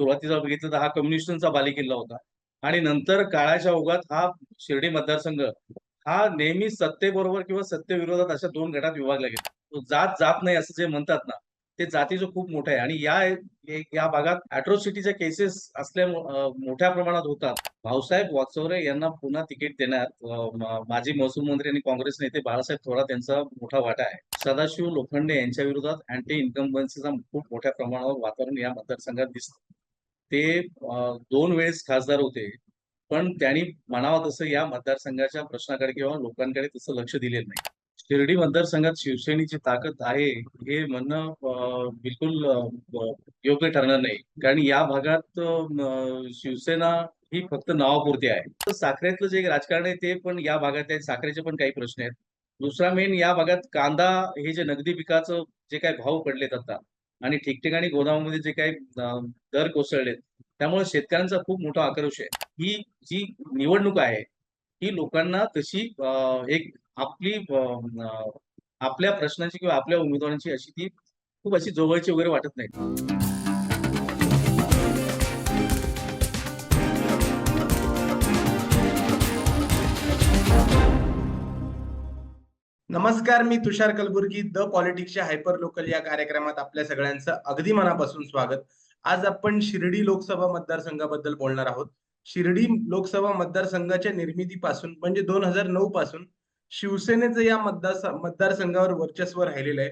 सुरुवातीला बघितलं तर हा कम्युनिस्टांचा बालेकिल्ला होता. आणि नंतर काळाच्या ओघात हा शिर्डी मतदारसंघ हा नेहमी सत्तेबरोबर किंवा सत्तेविरोधात अशा दोन गटात विभागला गेला. तो जात जात नाही असं जे म्हणतात ना ते जातीचं खूप मोठं आहे. आणि या या भागात अॅट्रॉसिटीच्या केसेस असल्या मोठ्या प्रमाणात होतात. भाऊसाहेब वागचौरे यांना पुन्हा तिकीट देण्यात माजी महसूल मंत्री आणि काँग्रेस नेते बाळासाहेब थोरात यांचा मोठा वाटा आहे. सदाशिव लोखंडे यांच्या विरोधात अँटी इन्कम्बन्सीचा खूप मोठ्या प्रमाणावर वातावरण या मतदारसंघात दिसतं. ते दोन वेळेस खासदार होते. पण त्यांनी म्हणावं तसं या मतदारसंघाच्या प्रश्नाकडे किंवा लोकांकडे तसं लक्ष दिलेलं नाही. शिर्डी मतदारसंघात शिवसेनेची ताकद आहे हे म्हणणं बिलकुल योग्य ठरणार नाही. कारण या भागात शिवसेना ही फक्त नावापुरती आहे. तर साखरेतलं जे राजकारण आहे ते पण या भागात आहे साखरेचे पण काही प्रश्न आहेत. दुसरा मेन या भागात कांदा हे जे नगदी पिकाचं जे काही भाव पडलेत आता आणि ठिकठिकाणी गोदामामध्ये जे काही दर कोसळलेत त्यामुळे शेतकऱ्यांचा खूप मोठा आक्रोश आहे. ही जी निवडणूक आहे ही लोकांना तशी एक आपली आपल्या प्रश्नांची किंवा आपल्या उमेदवारांची अशी ती खूप अशी जवळची वगैरे वाटत नाही. नमस्कार मी तुषार कलबुर्गी द पॉलिटिक्सच्या हायपर लोकल या कार्यक्रमात आपल्या सगळ्यांचं अगदी मनापासून स्वागत. आज आपण शिर्डी लोकसभा मतदारसंघाबद्दल बोलणार आहोत. शिर्डी लोकसभा मतदारसंघाच्या निर्मितीपासून म्हणजे दोन हजार नऊ पासून शिवसेनेचं या मतदार मतदारसंघावर वर्चस्व राहिलेलं आहे.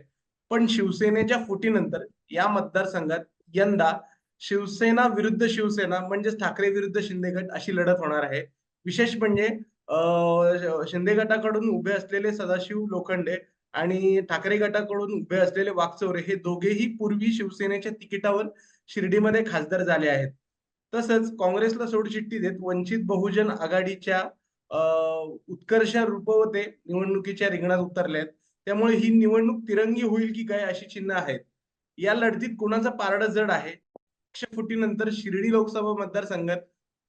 पण शिवसेनेच्या फुटीनंतर या मतदारसंघात यंदा शिवसेना विरुद्ध शिवसेना म्हणजेच ठाकरे विरुद्ध शिंदे गट अशी लढत होणार आहे. विशेष म्हणजे शिंदे गटाकडून उभे असलेले सदाशिव लोखंडे आणि ठाकरे गटाकडून उभे असलेले वाकचौरे हे दोघेही पूर्वी शिवसेनेच्या तिकिटावर शिर्डीमध्ये खासदार झाले आहेत. तसंच काँग्रेसला सोडचिठ्ठी देत वंचित बहुजन आघाडीच्या उत्कर्ष रूपवते निवडणुकीच्या रिंगणात उतरले आहेत. त्यामुळे ही निवडणूक तिरंगी होईल की काय अशी चिन्ह आहेत. या लढतीत कोणाचा पारडं जड आहे? फुटीनंतर शिर्डी लोकसभा मतदारसंघात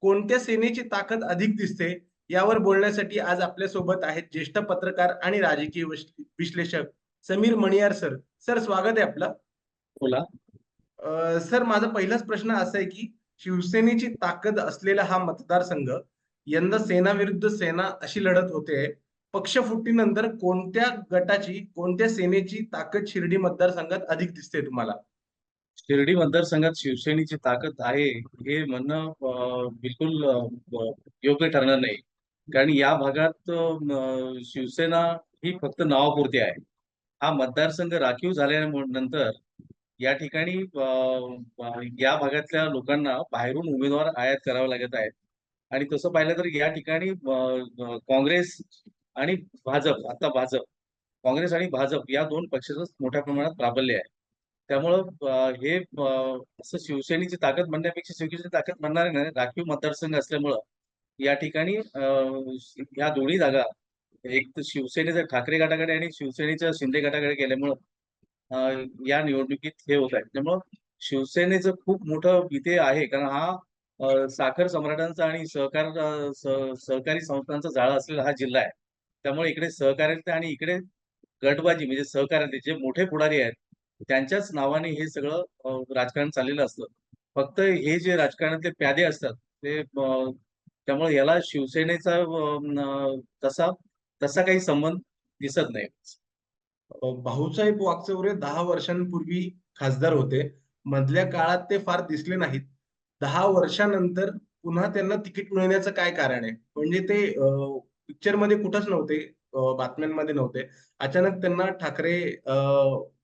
कोणत्या सेनेची ताकद अधिक दिसते? यावर बोलण्यासाठी आज आपल्यासोबत आहेत ज्येष्ठ पत्रकार आणि राजकीय विश्ले- विश्लेषक समीर मणियार सर. सर स्वागत आहे आपलं. बोला. सर माझा पहिलाच प्रश्न असा आहे की शिवसेनेची ताकद असलेला हा मतदारसंघ यंदा सेना विरुद्ध सेना अशी लढत होते. पक्षफुटीनंतर कोणत्या गटाची कोणत्या सेनेची ताकद शिर्डी मतदारसंघात अधिक दिसते तुम्हाला? शिर्डी मतदारसंघात शिवसेनेची ताकद आहे हे म्हणणं बिलकुल योग्य ठरणार नाही. कारण या भागात शिवसेना ही फक्त नावापुरती आहे. हा मतदारसंघ राखीव झाल्यानंतर या ठिकाणी या भागातल्या लोकांना बाहेरून उमेदवार आयात करावे लागत आहेत. आणि तसं पाहिलं तर या ठिकाणी काँग्रेस आणि भाजप आता भाजप काँग्रेस आणि भाजप या दोन पक्षाचं मोठ्या प्रमाणात प्राबल्य आहे. त्यामुळं हे असं शिवसेनेची ताकद म्हणण्यापेक्षा शिवसेनेची ताकद म्हणणार नाही राखीव मतदारसंघ असल्यामुळं या ठिकाणी अ, या दोन्ही जागा एक तर शिवसेनेच्या ठाकरे गटाकडे आणि शिवसेनेच्या शिंदे गटाकडे गेल्यामुळं या निवडणुकीत हे होत आहे त्यामुळं शिवसेनेचं खूप मोठं इथे आहे कारण हा साखर सम्राटांचा आणि सहकार सहकारी संस्थांचा जाळा असलेला हा जिल्हा आहे. त्यामुळे इकडे सहकार्याचे आणि इकडे गटबाजी म्हणजे सहकार्याचे जे मोठे पुढारी आहेत त्यांच्याच नावाने हे सगळं राजकारण चाललेलं असतं. फक्त हे जे राजकारणातले प्यादे असतात ते त्यामुळे याला शिवसेनेचा तसा तसा काही संबंध दिसत नाही. भाऊसाहेब वागचौरे दहा वर्षांपूर्वी खासदार होते. मधल्या काळात ते फार दिसले नाहीत. दहा वर्षानंतर पुन्हा त्यांना तिकीट मिळण्याचं काय कारण आहे? म्हणजे ते पिक्चरमध्ये कुठंच नव्हते बातम्यांमध्ये नव्हते. अचानक त्यांना ठाकरे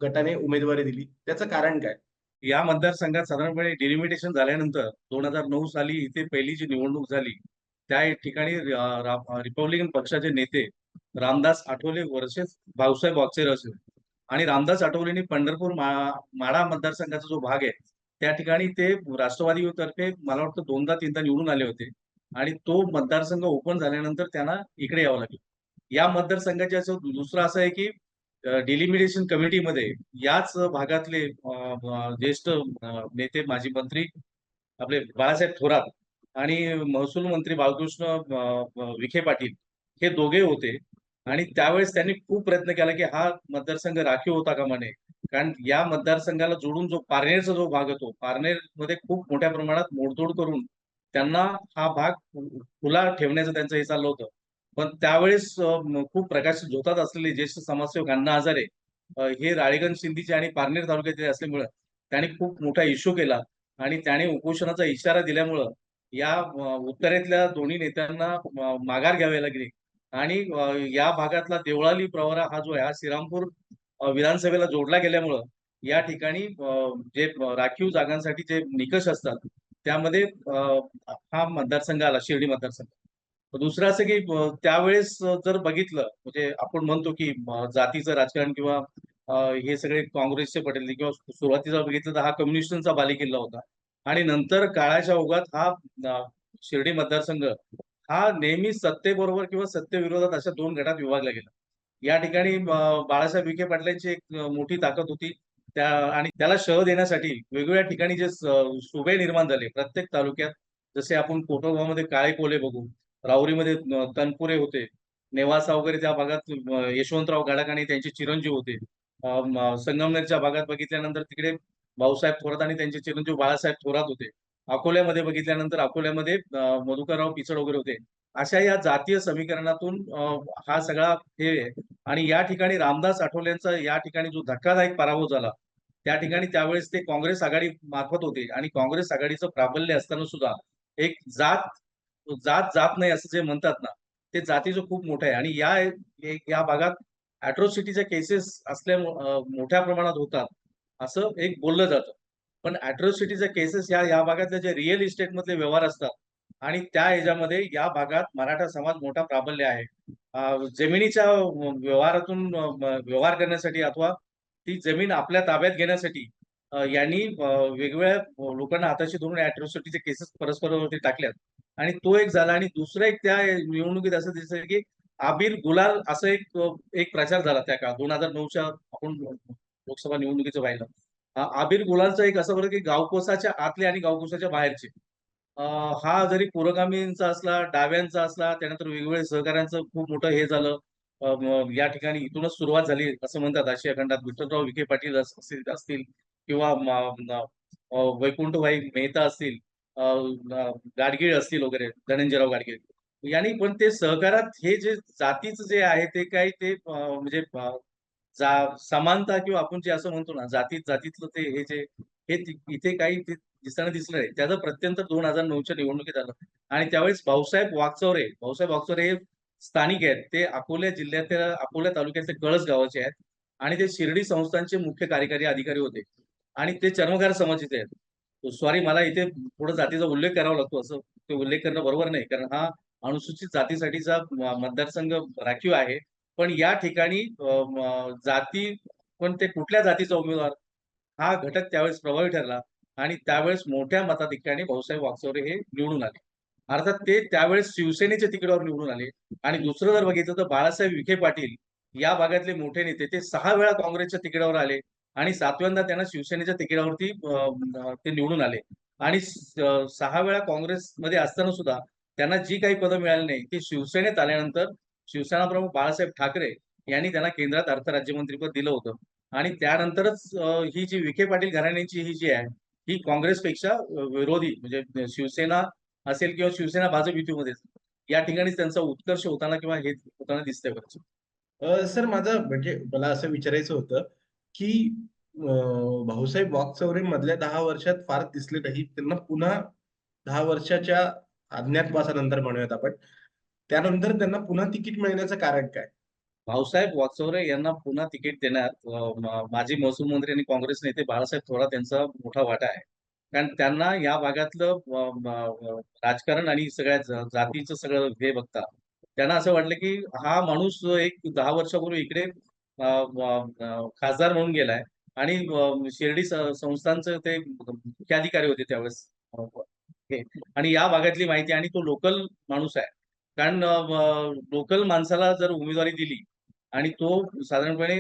गटाने उमेदवारी दिली. त्याचं कारण काय? या मतदारसंघात साधारणपणे डिलिमिटेशन झाल्यानंतर दोन हजार नऊ साली इथे पहिली जी निवडणूक झाली त्या ठिकाणी रिपब्लिकन पक्षाचे नेते रामदास आठवले वर्सेस भाऊसाहेब वागचेर असेल आणि रामदास आठवलेंनी पंढरपूर माळा मतदारसंघाचा जो भाग आहे त्या ठिकाणी ते राष्ट्रवादीतर्फे मला वाटतं दोनदा तीनदा निवडून आले होते. आणि तो मतदारसंघ ओपन झाल्यानंतर त्यांना इकडे यावं लागलं. या मतदारसंघाचे असं दुसरं असं आहे की डिलिमिटेशन कमिटीमध्ये याच भागातले ज्येष्ठ नेते माजी मंत्री आपले बाळासाहेब थोरात आणि महसूल मंत्री बाळकृष्ण विखे पाटील हे दोघे होते. आणि त्यावेळेस त्यांनी खूप प्रयत्न केला की हा मतदारसंघ राखीव होता का म्हणे? कारण या मतदारसंघाला जोडून जो पारनेरचा जो भाग होतो पारनेरमध्ये खूप मोठ्या प्रमाणात मोडतोड करून त्यांना हा भाग खुला ठेवण्याचं त्यांचं हे चाललं होतं. पण त्यावेळेस खूप प्रकाश झोतात असलेले ज्येष्ठ समाजसेवक अण्णा हजारे हे राळेगंज शिंदीचे आणि पारनेर तालुक्याचे असल्यामुळं त्यांनी खूप मोठा इश्यू केला. आणि त्याने उपोषणाचा इशारा दिल्यामुळं या उत्तरेतल्या दोन्ही नेत्यांना माघार घ्यावी लागली आणि या भागातला देवळाली प्रवरा हा जो आहे हा श्रीरामपूर विधानसभेला जोडला गेल्यामुळं या ठिकाणी जे राखीव जागांसाठी जे निकष असतात त्यामध्ये हा मतदारसंघ आला शिर्डी मतदारसंघ. दुसरं असं की त्यावेळेस जर बघितलं म्हणजे आपण म्हणतो की जातीचं राजकारण किंवा हे सगळे काँग्रेसचे पटेल किंवा सुरुवातीला बघितलं तर हा कम्युनिस्टांचा बालेकिल्ला होता. आणि नंतर काळाच्या ओघात हा शिर्डी मतदारसंघ हा नेहमी सत्तेबरोबर किंवा सत्तेविरोधात अशा दोन गटात विभागला गेला. या ठिकाणी बाळासाहेब विखे पाटलांची एक मोठी ताकद होती. त्या आणि त्याला शह देण्यासाठी वेगवेगळ्या ठिकाणी जे सुभे निर्माण झाले प्रत्येक तालुक्यात. जसे आपण कोटोबामध्ये काळे कोले बघू राहुरीमध्ये तनपुरे होते. नेवासा वगैरे त्या भागात यशवंतराव गाडक आणि त्यांचे चिरंजीव होते. संगमनेरच्या भागात बघितल्यानंतर तिकडे भाऊसाहेब थोरात आणि त्यांचे चिरंजीव बाळासाहेब थोरात होते. अकोल्यामध्ये बघितल्यानंतर अकोल्यामध्ये मधुकरराव पिचड वगैरे होते. अशा या जातीय समीकरणातून हा सगळा हे आणि या ठिकाणी रामदास आठवलेंचा या ठिकाणी जो धक्कादायक पराभव झाला त्या ठिकाणी त्यावेळेस ते काँग्रेस आघाडी मार्फत होते. आणि काँग्रेस आघाडीचं प्राबल्य असताना सुद्धा एक जात जात जात नाही असं जे म्हणतात ना ते जातीचं खूप मोठं आहे. आणि या या भागात अॅट्रॉसिटीच्या केसेस असल्या मोठ्या प्रमाणात होतात. असं एक बोललं जातं. पण अॅट्रॉसिटीच्या केसेस या या भागातल्या जे रिअल इस्टेटमधले व्यवहार असतात आणि त्या ह्याच्यामध्ये या भागात मराठा समाज मोठा प्राबल्य आहे. जमिनीच्या व्यवहारातून व्यवहार करण्यासाठी अथवा ती जमीन आपल्या ताब्यात घेण्यासाठी यांनी वेगवेगळ्या लोकांना हाताशी धरून अॅट्रॉसिटीचे केसेस परस्परावरती टाकल्यात. आणि तो एक झाला आणि दुसरं एक त्या निवडणुकीत असं दिसतं की आबिर गुलाल असं एक एक प्रचार झाला त्या काळात. दोन हजार नऊच्या आपण लोकसभा निवडणुकीचं पाहिलं आबिर गुलालचं एक असं बरं की गावकोसाच्या आतले आणि गावकोसाच्या बाहेरचे. हा जरी पुरोगामींचा असला डाव्यांचा असला त्यानंतर वेगवेगळ्या सहकाऱ्यांचं खूप मोठं हे झालं. या ठिकाणी इथूनच सुरुवात झाली असं म्हणतात आशिया खंडात. विठ्ठलराव विखे पाटील असतील किंवा वैकुंठभाई मेहता असतील गाडगीळ असतील वगैरे धनंजयराव गाडगीळ. यांनी पण ते सहकारात हे जे जातीचं जे आहे ते काही ते म्हणजे जा समानता किंवा आपण जे असं म्हणतो ना जातीत जातीतलं ते हे जे हे इथे काही दिसताना दिसलं नाही. त्याचं प्रत्यंतर दोन हजार नऊच्या निवडणुकीत आलं. आणि त्यावेळेस भाऊसाहेब वागचौरे भाऊसाहेब वागचौरे हे स्थानिक आहेत. ते अकोल्या जिल्ह्यातल्या अकोल्या तालुक्यातले कळस गावाचे आहेत. आणि ते शिर्डी संस्थांचे मुख्य कार्यकारी अधिकारी होते. आणि ते चर्मकार समाजाचे आहेत. सॉरी मला इथे थोडं जातीचा उल्लेख करावा लागतो. असं ते उल्लेख करणं बरोबर नाही. कारण हा अनुसूचित जातीसाठीचा मतदारसंघ राखीव आहे. पण या ठिकाणी जाती पण ते कुठल्या जातीचा उमेदवार? हा घटक त्यावेळेस प्रभावी ठरला आणि त्यावेळेस मोठ्या मताधिक्याने भाऊसाहेब वागचौरे हे निवडून आले. अर्थात ते त्यावेळेस शिवसेनेच्या तिकडावर निवडून आले. आणि दुसरं जर बघितलं तर बाळासाहेब विखे पाटील या भागातले मोठे नेते ते सहा वेळा काँग्रेसच्या तिकिटावर आले आणि सातव्यांदा त्यांना शिवसेनेच्या तिकिटावरती ते निवडून आले. आणि सहा वेळा काँग्रेसमध्ये असताना सुद्धा त्यांना जी काही पदं मिळाली नाही ती शिवसेनेत आल्यानंतर शिवसेना प्रमुख बाळासाहेब ठाकरे यांनी त्यांना केंद्रात अर्थ राज्यमंत्रीपद दिलं होतं. आणि त्यानंतरच ही जी विखे पाटील घराण्याची ही जी आहे ही काँग्रेसपेक्षा विरोधी म्हणजे शिवसेना असेल किंवा शिवसेना भाजप युतीमध्ये या ठिकाणी त्यांचा उत्कर्ष होताना किंवा हे होताना दिसतंय बरं सर माझं म्हणजे मला असं विचारायचं होतं की भाऊसाहेब वाकचौरे मधल्या दहा वर्षात फार दिसले नाही त्यांना पुन्हा दहा वर्षाच्या अज्ञातवासानंतर म्हणूयात आपण. त्यानंतर त्यांना पुन्हा तिकीट मिळण्याचं कारण काय? भाऊसाहेब वाचोरे यांना पुन्हा तिकीट देण्यात माजी महसूल मंत्री आणि काँग्रेस नेते बाळासाहेब थोरात यांचा मोठा वाटा आहे. कारण त्यांना या भागातलं राजकारण आणि सगळ्या जातीचं सगळं हे बघता त्यांना असं वाटलं की हा माणूस एक दहा वर्षापूर्वी इकडे खासदार म्हणून गेलाय आणि शिर्डी संस्थांचं ते मुख्याधिकारी होते त्यावेळेस. आणि या भागातली माहिती आणि तो लोकल माणूस आहे. कारण लोकल माणसाला जर उमेदवारी दिली आणि तो साधारणपणे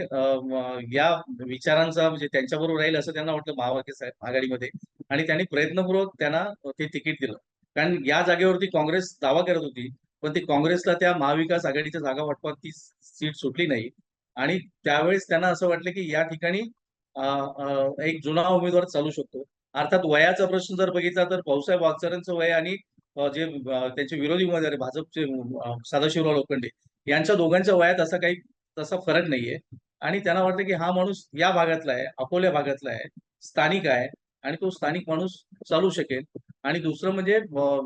या विचारांचा म्हणजे त्यांच्याबरोबर राहील असं त्यांना वाटलं महाविकास आघाडीमध्ये आणि त्यांनी प्रयत्नपूर्वक त्यांना ते तिकीट दिलं. कारण या जागेवरती काँग्रेस दावा करत होती पण ती काँग्रेसला त्या महाविकास आघाडीच्या जागा वाटपात ती सीट सुटली नाही आणि त्यावेळेस त्यांना असं वाटलं की या ठिकाणी एक जुना उमेदवार चालू शकतो. अर्थात वयाचा प्रश्न जर बघितला तर भाऊसाहेब वागचरांचं वय आणि जे त्यांचे विरोधी उमेदवार भाजपचे सदाशिवराव लोखंडे यांच्या दोघांच्या वयात असा काही तसा फरक नाहीये. आणि त्यांना वाटतं की हा माणूस या भागातला आहे अकोल्या भागातला आहे स्थानिक आहे आणि तो स्थानिक माणूस चालू शकेल. आणि दुसरं म्हणजे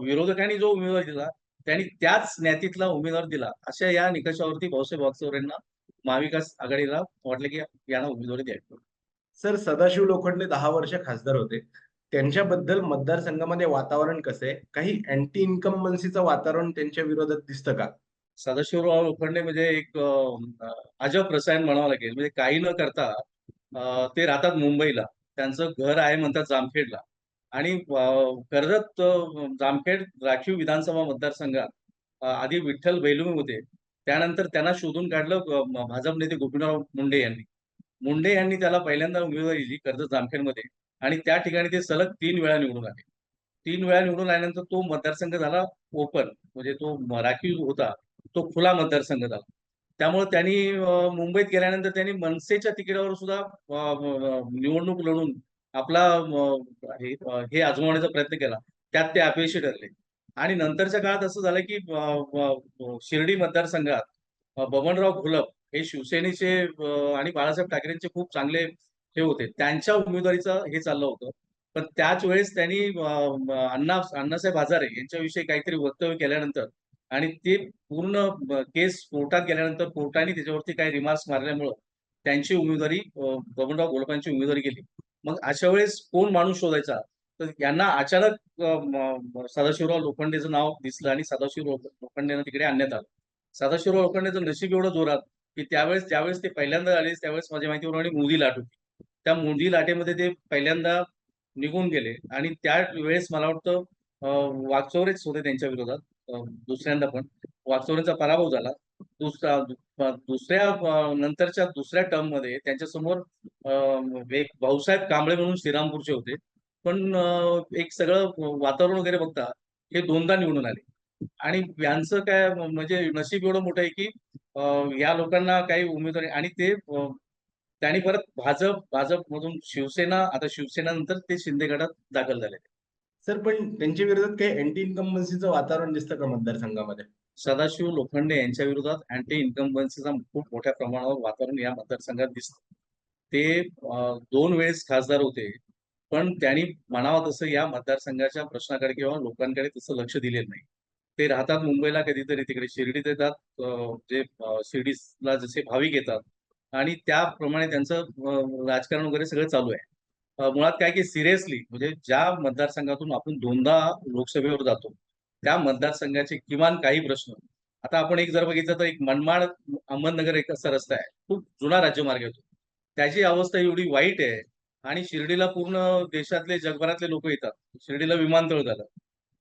विरोधकांनी जो उमेदवार दिला त्यांनी त्याच ज्ञातीतला उमेदवार दिला अशा या निकषावरती भाऊसाहेब वागचौर यांना महाविकास आघाडीला वाटलं की यांना उमेदवारी द्यावी. सर सदाशिव लोखंडे दहा वर्ष खासदार होते. त्यांच्याबद्दल मतदारसंघामध्ये वातावरण कसं आहे? काही अँटी इन्कम्बन्सीचं वातावरण त्यांच्या विरोधात दिसतं का? सदाशिवराव लोखंडे म्हणजे एक अजब रसायन म्हणावं लागेल. म्हणजे काही न करता ते राहतात मुंबईला. त्यांचं घर आहे म्हणतात जामखेडला. आणि कर्जत जामखेड राखीव विधानसभा मतदारसंघात आधी विठ्ठल बैलुमे होते. त्यानंतर त्यांना शोधून काढलं भाजप नेते गोपीनाथ मुंडे यांनी. मुंडे यांनी त्याला पहिल्यांदा उमेदवारी दिली कर्जत जामखेडमध्ये. आणि त्या ठिकाणी ते सलग तीन वेळा निवडून आले. तीन वेळा निवडून आल्यानंतर तो मतदारसंघ झाला ओपन म्हणजे तो राखीव होता तो खुला मतदारसंघ झाला. त्यामुळे त्यांनी मुंबईत गेल्यानंतर त्यांनी मनसेच्या तिकिटावर सुद्धा निवडणूक लढून आपला हे हे आजमावण्याचा प्रयत्न केला. त्यात ते अपयशी ठरले. आणि नंतरच्या काळात असं झालं की शिर्डी मतदारसंघात बबनराव घुलप हे शिवसेनेचे आणि बाळासाहेब ठाकरेंचे खूप चांगले हे होते. त्यांच्या उमेदवारीचं हे चाललं होतं. पण त्याच वेळेस त्यांनी अण्णा अण्णासाहेब हजारे यांच्याविषयी काहीतरी वक्तव्य केल्यानंतर आणि ते पूर्ण केस कोर्टात गेल्यानंतर कोर्टाने त्याच्यावरती काही रिमार्क्स मारल्यामुळं त्यांची उमेदवारी बबनराव घोलपांची उमेदवारी गेली. मग अशा वेळेस कोण माणूस शोधायचा? तर यांना अचानक सदाशिवराव लोखंडेचं नाव दिसलं आणि सदाशिव लोखंडेनं तिकडे आणण्यात आलं. सदाशिवराव लोखंडेचं नशीब एवढं जोरात की त्यावेळेस ज्यावेळेस ते पहिल्यांदा आले त्यावेळेस माझ्या माहितीप्रमाणे मोदी लाट होती. त्या मुंडी लाटेमध्ये ते पहिल्यांदा निघून गेले. आणि त्या वेळेस मला वाटतं अं, वाकचौरेच होते त्यांच्या विरोधात. दुसऱ्यांदा पण. वाकचौरेंचा पराभव झाला. दुसरा दुसऱ्या नंतरच्या दुसऱ्या टर्ममध्ये त्यांच्यासमोर एक भाऊसाहेब कांबळे म्हणून श्रीरामपूरचे होते. पण एक सगळं वातावरण वगैरे बघता हे दोनदा निवडून आले. आणि यांचं काय म्हणजे नशीब एवढं मोठं आहे की या लोकांना काही उमेदवारी आणि ते त्यांनी परत भाजप भाजप मधून शिवसेना आता शिवसेना नंतर ते शिंदे गटात दाखल झाले. सर पण त्यांच्या विरोधात काही अँटी इन्कम्बन्सीचं वातावरण दिसतं का मतदारसंघामध्ये? सदाशिव लोखंडे यांच्या विरोधात अँटी इन्कम्बन्सीचा खूप मोठ्या प्रमाणावर वातावरण या मतदारसंघात दिसतं. ते दोन वेळेस खासदार होते पण त्यांनी म्हणावं तसं या मतदारसंघाच्या प्रश्नाकडे किंवा लोकांकडे तसं लक्ष दिलेलं नाही. ते राहतात मुंबईला कधीतरी तिकडे शिर्डीत येतात जे शिर्डीला जसे भाविक येतात आणि त्याप्रमाणे त्यांचं राजकारण वगैरे सगळं चालू आहे. मुळात काय की सिरियसली म्हणजे ज्या मतदारसंघातून आपण दोनदा लोकसभेवर जातो त्या मतदारसंघाचे किमान काही प्रश्न आता आपण एक जर बघितलं तर एक मनमाड अहमदनगर एक असा रस्ता आहे खूप जुना राज्यमार्ग येतो त्याची अवस्था एवढी वाईट आहे आणि शिर्डीला पूर्ण देशातले जगभरातले लोक येतात. शिर्डीला विमानतळ झालं.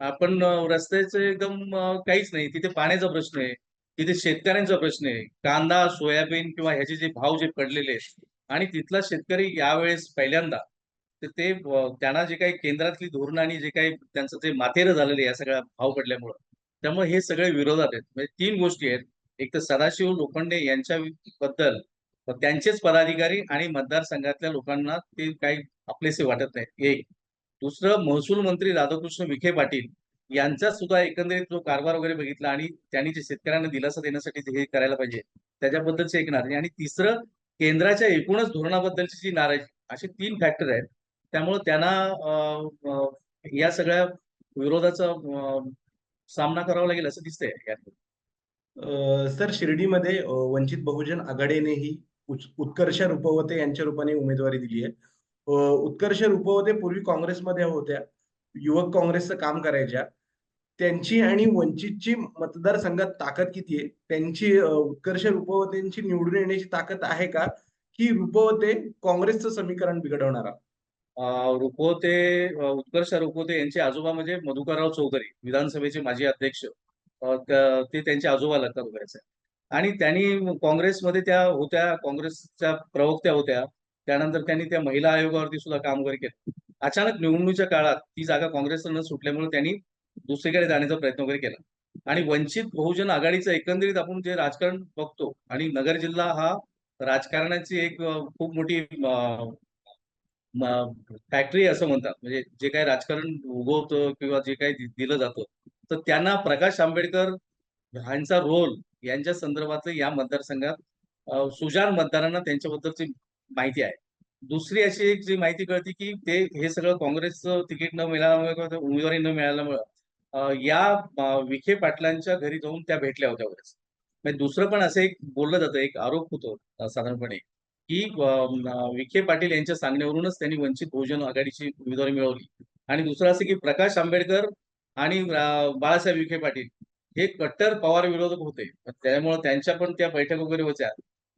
आपण रस्त्याचे रस्त्याचं एकदम काहीच नाही. तिथे पाण्याचा प्रश्न आहे. तिथे शेतकऱ्यांचा प्रश्न आहे. कांदा सोयाबीन किंवा ह्याचे जे भाव जे पडलेले आहेत आणि तिथला शेतकरी यावेळेस पहिल्यांदा तर ते त्यांना जे काही केंद्रातली धोरणं आणि जे काही त्यांचं जे माथेरं झालेलं या सगळ्या भाव पडल्यामुळं त्यामुळे हे सगळे विरोधात आहेत. म्हणजे तीन गोष्टी आहेत. एक तर सदाशिव लोखंडे यांच्या बद्दल त्यांचेच पदाधिकारी आणि मतदारसंघातल्या लोकांना ते काही आपलेसे वाटत नाही. एक. दुसरं महसूल मंत्री राधाकृष्ण विखे पाटील यांचा सुद्धा एकंदरीत जो कारभार वगैरे बघितला आणि त्यांनी जे शेतकऱ्यांना दिलासा देण्यासाठी जे हे करायला पाहिजे त्याच्याबद्दलची एक नाराजी. आणि तिसरं केंद्राच्या एकूणच धोरणाबद्दलची जी नाराजी असे तीन फॅक्टर आहेत. त्यामुळे त्यांना या सगळ्या विरोधाचा सामना करावा लागेल असं दिसतंय अं, सर शिर्डीमध्ये वंचित बहुजन आघाडीनेही उत्कर्ष रुपवते यांच्या रूपाने उमेदवारी दिली आहे. अं, उत्कर्ष रुपवते पूर्वी काँग्रेसमध्ये होत्या युवक काँग्रेसचं काम करायच्या. त्यांची आणि वंचितची मतदारसंघात ताकद किती आहे? त्यांची उत्कर्ष रुपवतेंची निवडून येण्याची ताकद आहे का? की रुपवते काँग्रेसचं समीकरण बिघडवणारा? रुपवते उत्कर्ष रुपवते यांचे आजोबा म्हणजे मधुकरराव चौधरी विधानसभेचे माजी अध्यक्ष. ते त्यांचे आजोबा लागतात वगैरे आणि त्यांनी काँग्रेसमध्ये त्या होत्या काँग्रेसच्या प्रवक्त्या होत्या. त्यानंतर त्यांनी त्या महिला आयोगावरती सुद्धा काम वगैरे केलं. अचानक निवडणुकीच्या काळात ती जागा काँग्रेसनं न सुटल्यामुळे त्यांनी दुसरीकडे जाण्याचा प्रयत्न वगैरे केला. आणि वंचित बहुजन आघाडीचं एकंदरीत आपण जे राजकारण बघतो आणि नगर जिल्हा हा राजकारणाची एक खूप मोठी फॅक्टरी असं म्हणतात. म्हणजे जे काही राजकारण उगवतं किंवा जे काही दिलं जातं तर त्यांना प्रकाश आंबेडकर ह्यांचा रोल यांच्या संदर्भातलं या मतदारसंघात अ, सुजाण मतदारांना त्यांच्याबद्दलची माहिती आहे. दुसरी अशी एक जी माहिती कळते की ते हे सगळं काँग्रेसचं तिकीट न मिळाल्यामुळे उमेदवारी न मिळाल्यामुळं या विखे पाटलांच्या घरी जाऊन त्या भेटल्या होत्या वगैरे म्हणजे दुसरं पण असं एक बोललं जातं एक आरोप होतो साधारणपणे की विखे पाटील यांच्या सांगण्यावरूनच त्यांनी वंचित बहुजन आघाडीची उमेदवारी मिळवली. आणि दुसरं असं की प्रकाश आंबेडकर आणि बाळासाहेब विखे पाटील हे कट्टर पवार विरोधक होते. त्यामुळे त्यांच्या पण त्या बैठक वगैरे होत्या.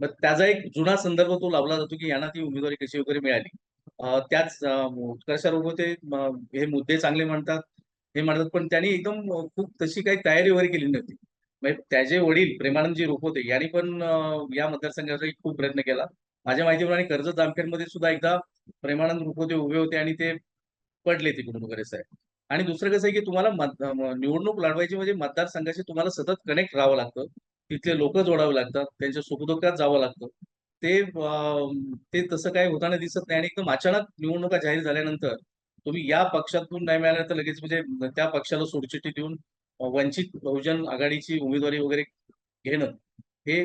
मग त्याचा एक जुना संदर्भ तो लावला जातो की यांना ती उमेदवारी कशी वगैरे मिळाली. त्याच अ, उत्कर्षारोग होते हे मुद्दे चांगले म्हणतात. हे म्हणतात पण त्यांनी एकदम खूप तशी काही तयारी वगैरे केली नव्हती. म्हणजे त्याचे वडील प्रेमानंदजी रूप होते. यांनी पण या मतदारसंघासाठी खूप प्रयत्न केला. माझ्या माहितीप्रमाणे कर्जत जामखेडमध्ये सुद्धा एकदा प्रेमानंद रूप होते उभे होते आणि ते पडले तिकडून वगैरे साहेब. आणि दुसरं कसं आहे की तुम्हाला निवडणूक लढवायची म्हणजे मतदारसंघाशी तुम्हाला सतत कनेक्ट राहावं लागतं. तिथले लोक जोडावे लागतात. त्यांच्या सुखदुःखात जावं लागतं. ते ते तसं काही होताना दिसत नाही आणि एकदम अचानक निवडणुका जाहीर झाल्यानंतर तुम्ही या पक्षातून नाही मिळाल्या तर लगेच म्हणजे त्या पक्षाला सोडचिठी देऊन वंचित बहुजन आघाडीची उमेदवारी वगैरे घेणं हे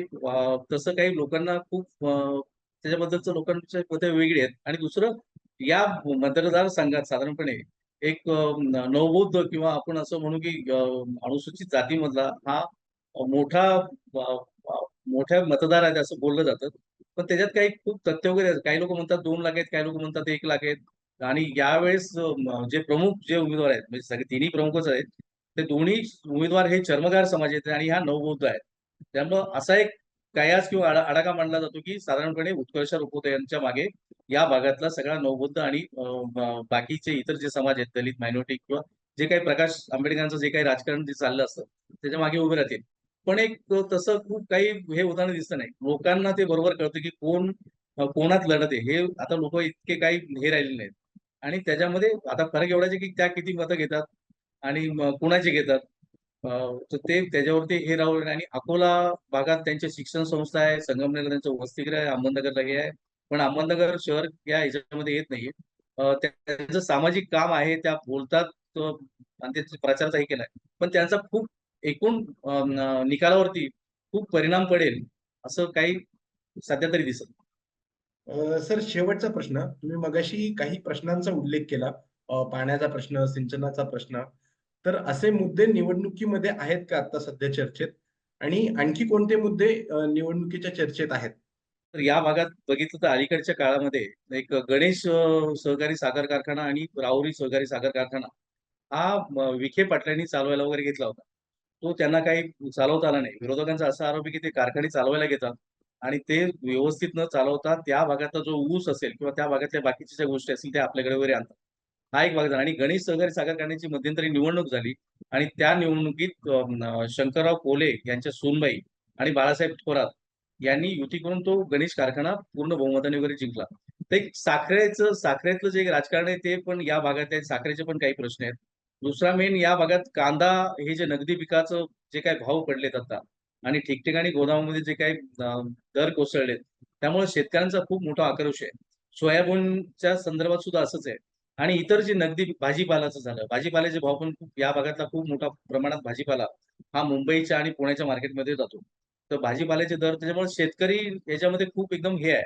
तसं काही लोकांना खूप त्याच्याबद्दलचं लोकांच्या मते वेगळी आहेत. आणि दुसरं या मतदारसंघात साधारणपणे एक नवबोध नवबौद्ध किंवा आपण असं म्हणू की अनुसूचित जातीमधला हा मोठा मोठ्या मतदार आहेत असं बोललं जातं. पण त्याच्यात काही खूप तथ्य वगैरे आहेत. काही लोक म्हणतात दोन लाख आहेत काही लोक म्हणतात एक लाख आहेत. आणि यावेळेस जे प्रमुख जे उमेदवार आहेत म्हणजे सगळे तिन्ही प्रमुखच आहेत ते दोन्ही उमेदवार हे चर्मगार समाज आहेत आणि हा नवबौद्ध आहेत. त्यामुळं असा एक कयास किंवा आडा मांडला जातो की साधारणपणे उत्कर्ष रुपोते यांच्या मागे या भागातला सगळा नवबौद्ध आणि बाकीचे इतर जे समाज आहेत दलित मायनॉरिटी किंवा जे काही प्रकाश आंबेडकरांचं जे काही राजकारण जे चाललं असतं त्याच्यामागे उभे राहतील. पण एक तसं खूप काही हे होताना दिसतं नाही. लोकांना ते बरोबर कळतं की कोण कोणात लढत आहे. हे आता लोक इतके काही हे राहिलेले नाहीत. आणि त्याच्यामध्ये आता फरक एवढाच आहे की त्या किती मतं घेतात आणि कुणाचे घेतात. तर ते त्याच्यावरती हे राहून आणि अकोला भागात त्यांच्या शिक्षण संस्था आहे संगमनेर त्यांचं वसतिगृह आहे अहमदनगरला हे आहे. पण अहमदनगर शहर या ह्याच्यामध्ये येत नाहीये. त्यांचं सामाजिक काम आहे त्या बोलतात आणि त्याचा प्रचारचाही केलाय. पण त्यांचा खूप एकूण निकालावरती खूप परिणाम पडेल असं काही सध्या तरी दिसत नाही. सर शेवटचा प्रश्न. तुम्ही मगाशी काही प्रश्नांचा उल्लेख केला. पाण्याचा प्रश्न सिंचनाचा प्रश्न. तर असे मुद्दे निवडणुकीमध्ये आहेत का आता सध्या चर्चेत? आणि आणखी कोणते मुद्दे निवडणुकीच्या चर्चेत आहेत? तर या भागात बघितलं तर अलीकडच्या काळामध्ये एक गणेश सहकारी साखर कारखाना आणि राहुरी सहकारी साखर कारखाना हा विखे पाटलांनी चालवायला वगैरे घेतला होता. तो त्यांना काही चालवता आला नाही. विरोधकांचा असा आरोप आहे की ते कारखाने चालवायला घेतात. आणि ते व्यवस्थित न चालवता त्या भागातला जो ऊस असेल किंवा त्या भागातल्या बाकीच्या ज्या गोष्टी असतील त्या आपल्याकडे वगैरे आणतात. हा एक भाग झाला. आणि गणेश सहकारी साखर कारखान्याची मध्यंतरी निवडणूक झाली आणि त्या निवडणुकीत शंकरराव कोले यांच्या सोनबाई आणि बाळासाहेब थोरात यांनी युती करून तो गणेश कारखाना पूर्ण बहुमताने वगैरे जिंकला. तर एक साखरेचं साखरेतलं जे राजकारण आहे ते पण या भागात आहे. साखरेचे पण काही प्रश्न आहेत. दुसरा मेन या भागात कांदा हे जे नगदी पिकाचं जे काही भाव पडलेत आता आणि ठिकठिकाणी गोदामामध्ये जे काही दर कोसळलेत त्यामुळे शेतकऱ्यांचा खूप मोठा आक्रोश आहे. सोयाबीनच्या संदर्भात सुद्धा असंच आहे. आणि इतर जे नगदी भाजीपालाचं झालं भाजीपाल्याचे भाव पण खूप या भागातला खूप मोठा प्रमाणात भाजीपाला हा मुंबईच्या आणि पुण्याच्या मार्केटमध्ये जातो. तर भाजीपाल्याचे दर त्याच्यामुळे शेतकरी याच्यामध्ये खूप एकदम हे आहे.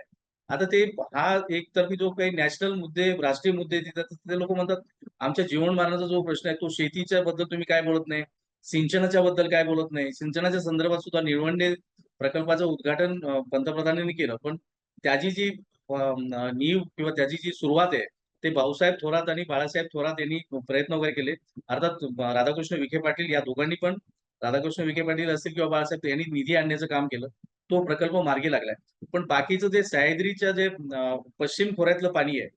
आता ते हा एकतर्फी जो काही नॅशनल मुद्दे राष्ट्रीय मुद्दे ते लोक म्हणतात आमच्या जीवनमानाचा जो प्रश्न आहे तो शेतीच्या बद्दल तुम्ही काय बोलत नाही? सिंचनाच्या बद्दल काय बोलत नाही. सिंचनाच्या संदर्भात सुद्धा निळवंडे प्रकल्पाचं उद्घाटन पंतप्रधानांनी केलं. पण त्याची जी नीव किंवा त्याची जी सुरुवात आहे ते भाऊसाहेब थोरात आणि बाळासाहेब थोरात यांनी प्रयत्न वगैरे केले. अर्थात राधाकृष्ण विखे पाटील या दोघांनी पण राधाकृष्ण विखे पाटील असतील किंवा बाळासाहेब यांनी निधी आणण्याचं काम केलं तो प्रकल्प मार्गी लागलाय. पण बाकीचं जे सह्याद्रीच्या जे पश्चिम खोऱ्यातलं पाणी आहे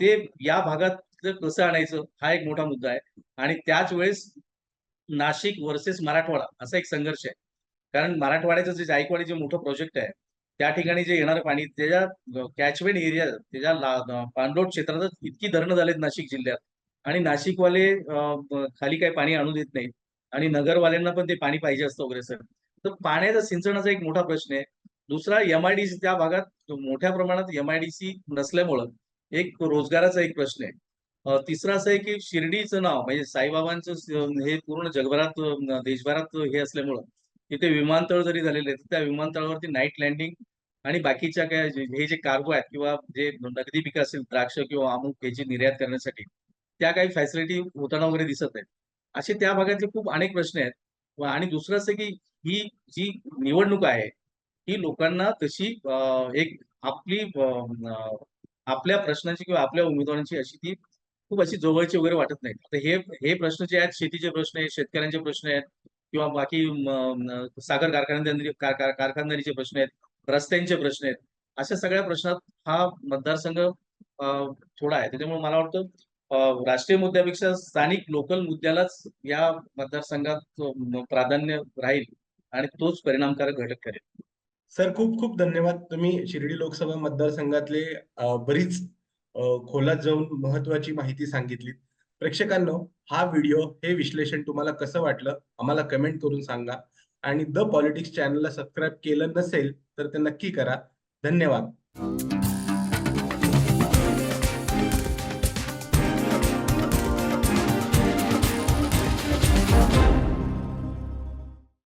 ते या भागात कसं आणायचं हा एक मोठा मुद्दा आहे. आणि त्याच वेळेस नाशिक वर्सेस मराठवाडा असा एक संघर्ष आहे. कारण मराठवाड्याचं जे जायकवाडी जे मोठं प्रोजेक्ट आहे त्या ठिकाणी जे येणारं पाणी त्याच्या कॅचमेंट एरिया त्याच्या पाणलोट क्षेत्रात इतकी धरणं झालेत नाशिक जिल्ह्यात. आणि नाशिकवाले खाली काही पाणी आणू देत नाहीत. आणि नगरवाल्यांना पण ते पाणी पाहिजे असतं वगैरे सर तर पाण्याचा सिंचनाचा एक मोठा प्रश्न आहे. दुसरा एमआयडीसी त्या भागात मोठ्या प्रमाणात एमआयडीसी नसल्यामुळं एक रोजगाराचा एक प्रश्न आहे. तिसरं असं आहे की शिर्डीचं नाव म्हणजे साईबाबांचं हे पूर्ण जगभरात देशभरात हे असल्यामुळं तिथे विमानतळ जरी झालेले आहेत त्या विमानतळावरती नाईट लँडिंग आणि बाकीच्या काय हे जे कार्गो आहेत किंवा जे नगदी पिकं असेल द्राक्ष किंवा अमुक ह्याची निर्यात करण्यासाठी त्या काही फॅसिलिटी होताना वगैरे दिसत आहेत. असे त्या भागातले खूप अनेक प्रश्न आहेत. आणि दुसरं असं की ही जी निवडणूक आहे ही लोकांना तशी एक आपली आपल्या प्रश्नांची किंवा आपल्या उमेदवारांची अशी ती खूप अशी जवळची वगैरे वाटत नाही आता हे हे प्रश्न जे आहेत शेतीचे प्रश्न आहेत शेतकऱ्यांचे प्रश्न आहेत किंवा बाकी साखर कारखानदारी कारखानदारीचे प्रश्न आहेत रस्त्यांचे प्रश्न आहेत अशा सगळ्या प्रश्नात हा मतदारसंघ थोडा आहे. त्याच्यामुळे मला वाटतं राष्ट्रीय मुद्द्यापेक्षा स्थानिक लोकल मुद्द्यालाच या मतदारसंघात प्राधान्य राहील आणि तोच परिणामकारक घटक ठरेल. सर खूप खूप धन्यवाद. तुम्ही शिर्डी लोकसभा मतदारसंघातले बरीच खोलात जाऊन महत्वाची माहिती सांगितली. प्रेक्षकांनो हा व्हिडिओ हे विश्लेषण तुम्हाला कसं वाटलं आम्हाला कमेंट करून सांगा. आणि द पॉलिटिक्स चॅनलला सबस्क्राईब केलं नसेल तर ते नक्की करा. धन्यवाद.